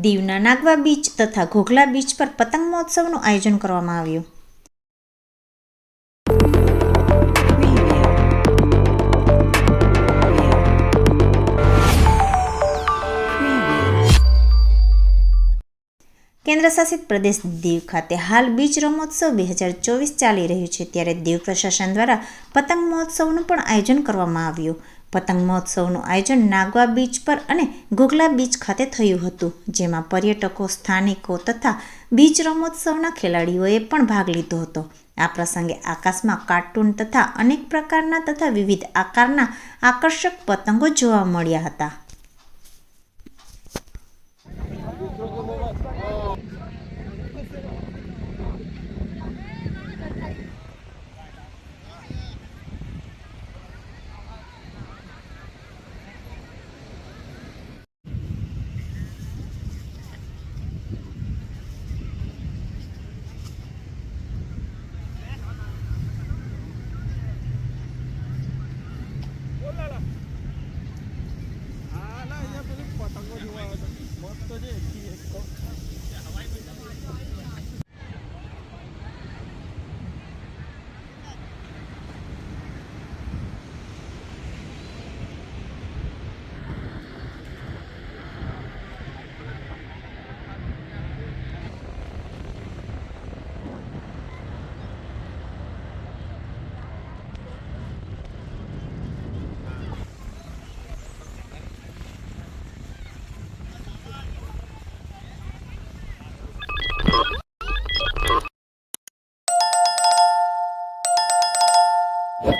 દીવના નાગવા બીચ તથા ઘોઘલા બીચ પર પતંગ મહોત્સવનું આયોજન કરવામાં આવ્યું. કેન્દ્રશાસિત પ્રદેશ દીવ ખાતે હાલ બીચ રમોત્સવ બે હજાર ચોવીસ ચાલી રહ્યું છે ત્યારે દીવ પ્રશાસન દ્વારા પતંગ મહોત્સવનું પણ આયોજન કરવામાં આવ્યું. પતંગ મહોત્સવનું આયોજન નાગવા બીચ પર અને ગોગલા બીચ ખાતે થયું હતું, જેમાં પર્યટકો, સ્થાનિકો તથા બીચ રમોત્સવના ખેલાડીઓએ પણ ભાગ લીધો હતો. આ પ્રસંગે આકાશમાં કાર્ટૂન તથા અનેક પ્રકારના તથા વિવિધ આકારના આકર્ષક પતંગો જોવા મળ્યા હતા. What?